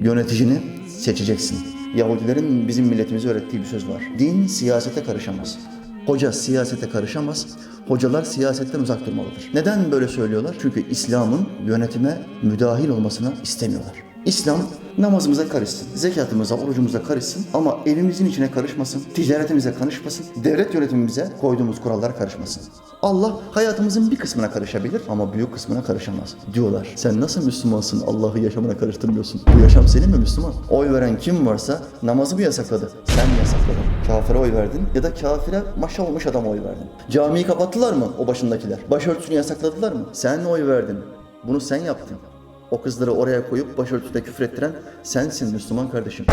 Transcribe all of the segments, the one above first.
Yöneticini seçeceksin. Yahudilerin bizim milletimize öğrettiği bir söz var. Din siyasete karışamaz. Hoca siyasete karışamaz. Hocalar siyasetten uzak durmalıdır. Neden böyle söylüyorlar? Çünkü İslam'ın yönetime müdahil olmasını istemiyorlar. İslam namazımıza karışsın, zekatımıza, orucumuza karışsın ama evimizin içine karışmasın, ticaretimize karışmasın, devlet yönetimimize koyduğumuz kurallara karışmasın. Allah hayatımızın bir kısmına karışabilir ama büyük kısmına karışamaz diyorlar. Sen nasıl Müslümansın Allah'ı yaşamına karıştırmıyorsun? Bu yaşam senin mi Müslüman? Oy veren kim varsa namazı mı yasakladı? Sen yasakladın? Kafire oy verdin ya da kafire maşa olmuş adama oy verdin. Camiyi kapattılar mı o başındakiler? Başörtüsünü yasakladılar mı? Sen oy verdin. Bunu sen yaptın. O kızları oraya koyup başörtüsüne küfrettiren sensin Müslüman kardeşim.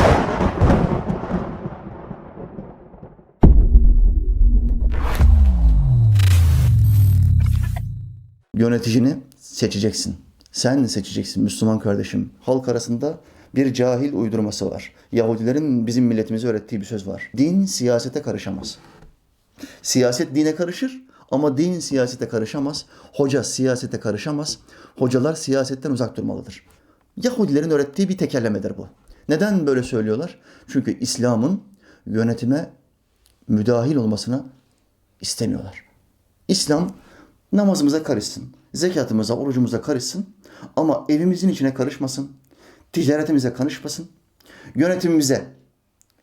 Yöneticini seçeceksin. Sen seçeceksin Müslüman kardeşim. Halk arasında bir cahil uydurması var. Yahudilerin bizim milletimize öğrettiği bir söz var. Din siyasete karışamaz. Siyaset dine karışır ama din siyasete karışamaz. Hoca siyasete karışamaz. Hocalar siyasetten uzak durmalıdır. Yahudilerin öğrettiği bir tekerlemedir bu. Neden böyle söylüyorlar? Çünkü İslam'ın yönetime müdahil olmasını istemiyorlar. İslam namazımıza karışsın, zekatımıza, orucumuza karışsın ama evimizin içine karışmasın, ticaretimize karışmasın, yönetimimize,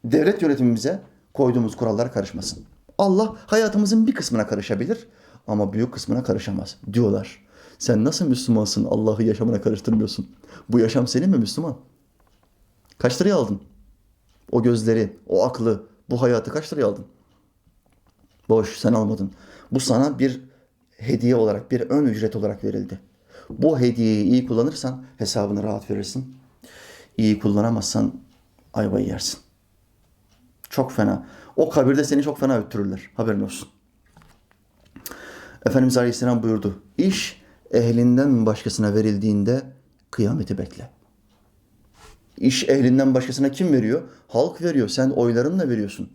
devlet yönetimimize koyduğumuz kurallara karışmasın. Allah hayatımızın bir kısmına karışabilir ama büyük kısmına karışamaz diyorlar. Sen nasıl Müslümansın Allah'ı yaşamına karıştırmıyorsun? Bu yaşam senin mi Müslüman? Kaç liraya aldın? O gözleri, o aklı, bu hayatı kaç liraya aldın? Boş, sen almadın. Bu sana bir hediye olarak, bir ön ücret olarak verildi. Bu hediyeyi iyi kullanırsan hesabını rahat verirsin. İyi kullanamazsan ayvayı yersin. Çok fena. O kabirde seni çok fena öttürürler. Haberin olsun. Efendimiz Aleyhisselam buyurdu. İş ehlinden başkasına verildiğinde kıyameti bekle. İş ehlinden başkasına kim veriyor? Halk veriyor. Sen oylarınla veriyorsun.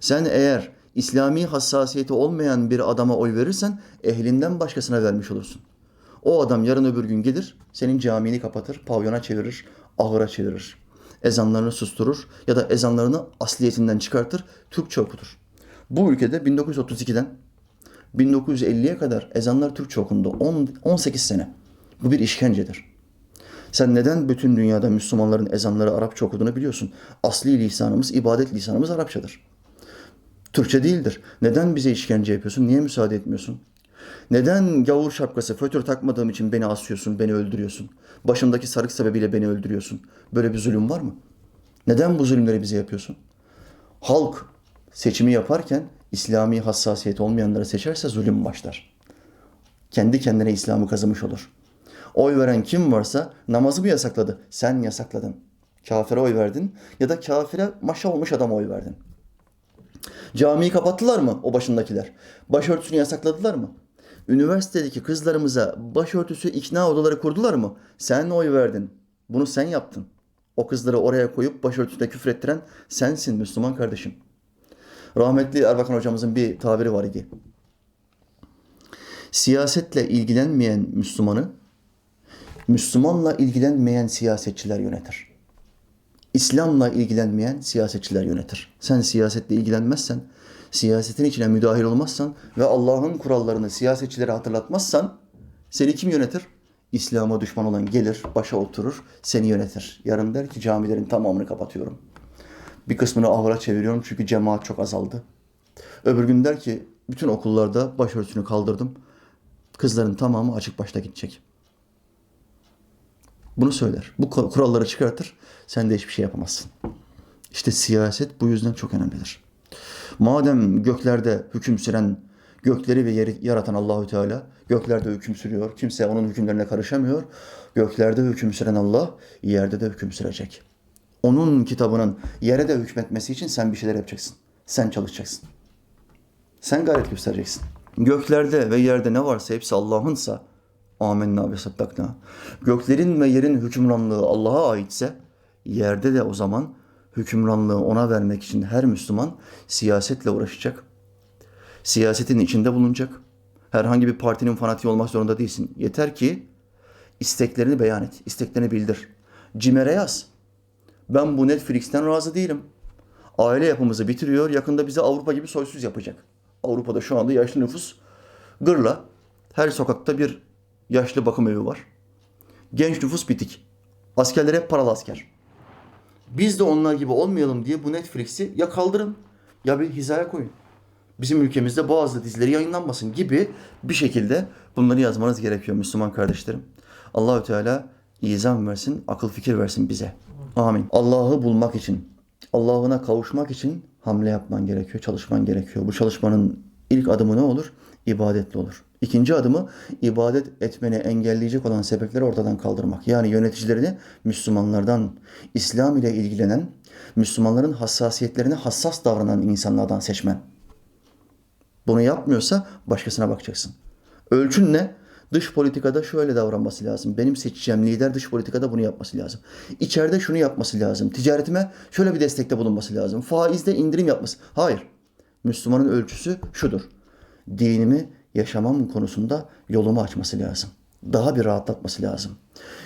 Sen eğer İslami hassasiyeti olmayan bir adama oy verirsen ehlinden başkasına vermiş olursun. O adam yarın öbür gün gelir, senin camini kapatır, pavyona çevirir, ahıra çevirir. Ezanlarını susturur ya da ezanlarını asliyetinden çıkartır, Türkçe okutur. Bu ülkede 1932'den 1950'ye kadar ezanlar Türkçe okundu. 10, 18 sene. Bu bir işkencedir. Sen neden bütün dünyada Müslümanların ezanları Arapça okuduğunu biliyorsun. Asli lisanımız, ibadet lisanımız Arapçadır. Türkçe değildir. Neden bize işkence yapıyorsun? Niye müsaade etmiyorsun? Neden gavur şapkası, fötür takmadığım için beni asıyorsun, beni öldürüyorsun? Başımdaki sarık sebebiyle beni öldürüyorsun. Böyle bir zulüm var mı? Neden bu zulümleri bize yapıyorsun? Halk seçimi yaparken İslami hassasiyet olmayanları seçerse zulüm başlar. Kendi kendine İslam'ı kazımış olur. Oy veren kim varsa namazı mı yasakladı? Sen yasakladın. Kafire oy verdin ya da kafire maşa olmuş adama oy verdin. Camiyi kapattılar mı o başındakiler? Başörtüsünü yasakladılar mı? Üniversitedeki kızlarımıza başörtüsü ikna odaları kurdular mı? Sen oy verdin. Bunu sen yaptın. O kızları oraya koyup başörtüsüne küfrettiren sensin Müslüman kardeşim. Rahmetli Erbakan hocamızın bir tabiri var idi. Siyasetle ilgilenmeyen Müslümanı, Müslümanla ilgilenmeyen siyasetçiler yönetir. İslam'la ilgilenmeyen siyasetçiler yönetir. Sen siyasetle ilgilenmezsen, siyasetin içine müdahil olmazsan ve Allah'ın kurallarını siyasetçilere hatırlatmazsan seni kim yönetir? İslam'a düşman olan gelir, başa oturur, seni yönetir. Yarın der ki camilerin tamamını kapatıyorum. Bir kısmını ahıra çeviriyorum çünkü cemaat çok azaldı. Öbür gün der ki bütün okullarda başörtüsünü kaldırdım. Kızların tamamı açık başta gidecek. Bunu söyler. Bu kuralları çıkartır. Sen de hiçbir şey yapamazsın. İşte siyaset bu yüzden çok önemlidir. Madem göklerde hüküm süren, gökleri ve yeri yaratan Allahü Teala göklerde hüküm sürüyor. Kimse onun hükümlerine karışamıyor. Göklerde hüküm süren Allah yerde de hüküm sürecek. Onun kitabının yere de hükmetmesi için sen bir şeyler yapacaksın. Sen çalışacaksın. Sen gayret göstereceksin. Göklerde ve yerde ne varsa hepsi Allah'ınsa amenna ve saddakna. Göklerin ve yerin hükümranlığı Allah'a aitse yerde de o zaman hükümranlığı ona vermek için her Müslüman siyasetle uğraşacak. Siyasetin içinde bulunacak. Herhangi bir partinin fanatiği olmak zorunda değilsin. Yeter ki isteklerini beyan et, isteklerini bildir. CİMER'e yaz. Ben bu Netflix'ten razı değilim. Aile yapımızı bitiriyor. Yakında bizi Avrupa gibi soysuz yapacak. Avrupa'da şu anda yaşlı nüfus gırla. Her sokakta bir yaşlı bakım evi var. Genç nüfus bitik. Askerler hep paralı asker. Biz de onlar gibi olmayalım diye bu Netflix'i ya kaldırın ya bir hizaya koyun. Bizim ülkemizde bazı dizileri yayınlanmasın gibi bir şekilde bunları yazmanız gerekiyor Müslüman kardeşlerim. Allahü Teala izan versin, akıl fikir versin bize. Amin. Allah'ı bulmak için, Allah'ına kavuşmak için hamle yapman gerekiyor, çalışman gerekiyor. Bu çalışmanın ilk adımı ne olur? İbadetle olur. İkinci adımı ibadet etmeni engelleyecek olan sebepleri ortadan kaldırmak. Yani yöneticilerini Müslümanlardan, İslam ile ilgilenen, Müslümanların hassasiyetlerine hassas davranan insanlardan seçmen. Bunu yapmıyorsa başkasına bakacaksın. Ölçün ne? Dış politikada şöyle davranması lazım. Benim seçeceğim lider dış politikada bunu yapması lazım. İçeride şunu yapması lazım. Ticaretime şöyle bir destekte bulunması lazım. Faizde indirim yapması. Hayır. Müslümanın ölçüsü şudur. Dinimi yaşamam konusunda yolumu açması lazım. Daha bir rahatlatması lazım.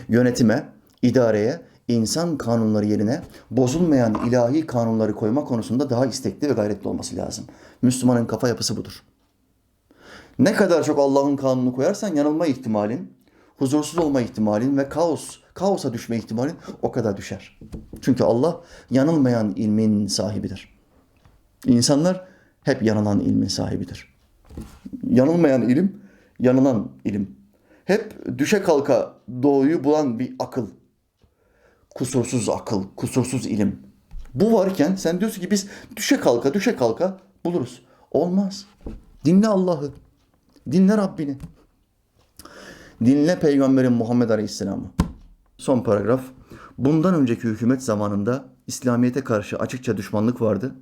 Yönetime, idareye, insan kanunları yerine bozulmayan ilahi kanunları koyma konusunda daha istekli ve gayretli olması lazım. Müslümanın kafa yapısı budur. Ne kadar çok Allah'ın kanunu koyarsan yanılma ihtimalin, huzursuz olma ihtimalin ve kaos, kaosa düşme ihtimalin o kadar düşer. Çünkü Allah yanılmayan ilmin sahibidir. İnsanlar hep yanılan ilmin sahibidir. Yanılmayan ilim, yanılan ilim. Hep düşe kalka doğuyu bulan bir akıl. Kusursuz akıl, kusursuz ilim. Bu varken sen diyorsun ki biz düşe kalka, düşe kalka buluruz. Olmaz. Dinle Allah'ı. Dinle Rabbini. Dinle Peygamberin Muhammed Aleyhisselam'ı. Son paragraf. Bundan önceki hükümet zamanında İslamiyet'e karşı açıkça düşmanlık vardı.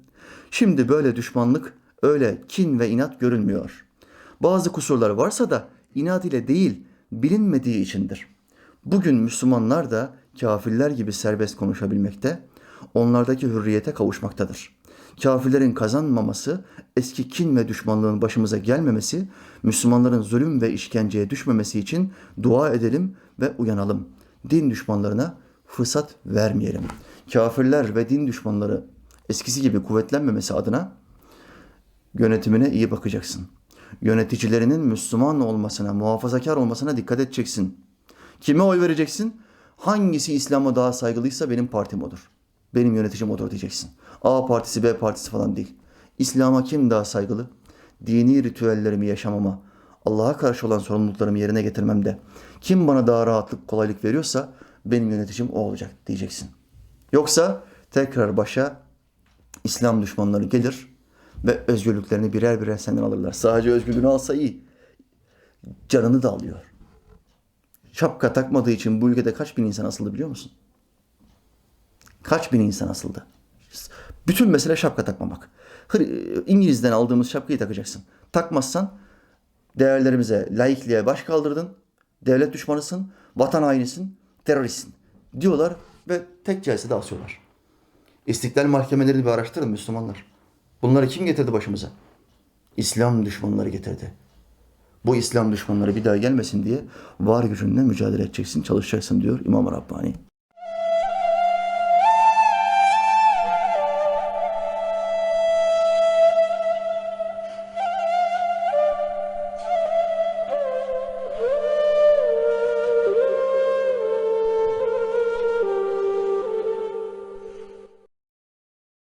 Şimdi böyle düşmanlık öyle kin ve inat görülmüyor. Bazı kusurlar varsa da inat ile değil bilinmediği içindir. Bugün Müslümanlar da kafirler gibi serbest konuşabilmekte, onlardaki hürriyete kavuşmaktadır. Kafirlerin kazanmaması, eski kin ve düşmanlığın başımıza gelmemesi, Müslümanların zulüm ve işkenceye düşmemesi için dua edelim ve uyanalım. Din düşmanlarına fırsat vermeyelim. Kafirler ve din düşmanları eskisi gibi kuvvetlenmemesi adına yönetimine iyi bakacaksın. Yöneticilerinin Müslüman olmasına, muhafazakar olmasına dikkat edeceksin. Kime oy vereceksin? Hangisi İslam'a daha saygılıysa benim partim odur. Benim yöneticim odur diyeceksin. A partisi, B partisi falan değil. İslam'a kim daha saygılı? Dini ritüellerimi yaşamama, Allah'a karşı olan sorumluluklarımı yerine getirmemde kim bana daha rahatlık, kolaylık veriyorsa benim yöneticim o olacak diyeceksin. Yoksa tekrar başa İslam düşmanları gelir ve özgürlüklerini birer birer senden alırlar. Sadece özgürlüğünü alsa iyi. Canını da alıyor. Şapka takmadığı için bu ülkede kaç bin insan asıldı biliyor musun? Kaç bin insan asıldı? Bütün mesele şapka takmamak. İngiliz'den aldığımız şapkayı takacaksın. Takmazsan değerlerimize, laikliğe baş kaldırdın. Devlet düşmanısın, vatan hainisin, teröristsin diyorlar ve tek celsede asıyorlar. İstiklal mahkemelerini bir araştırın Müslümanlar. Bunları kim getirdi başımıza? İslam düşmanları getirdi. Bu İslam düşmanları bir daha gelmesin diye var gücünle mücadele edeceksin, çalışacaksın diyor İmam Rabbani.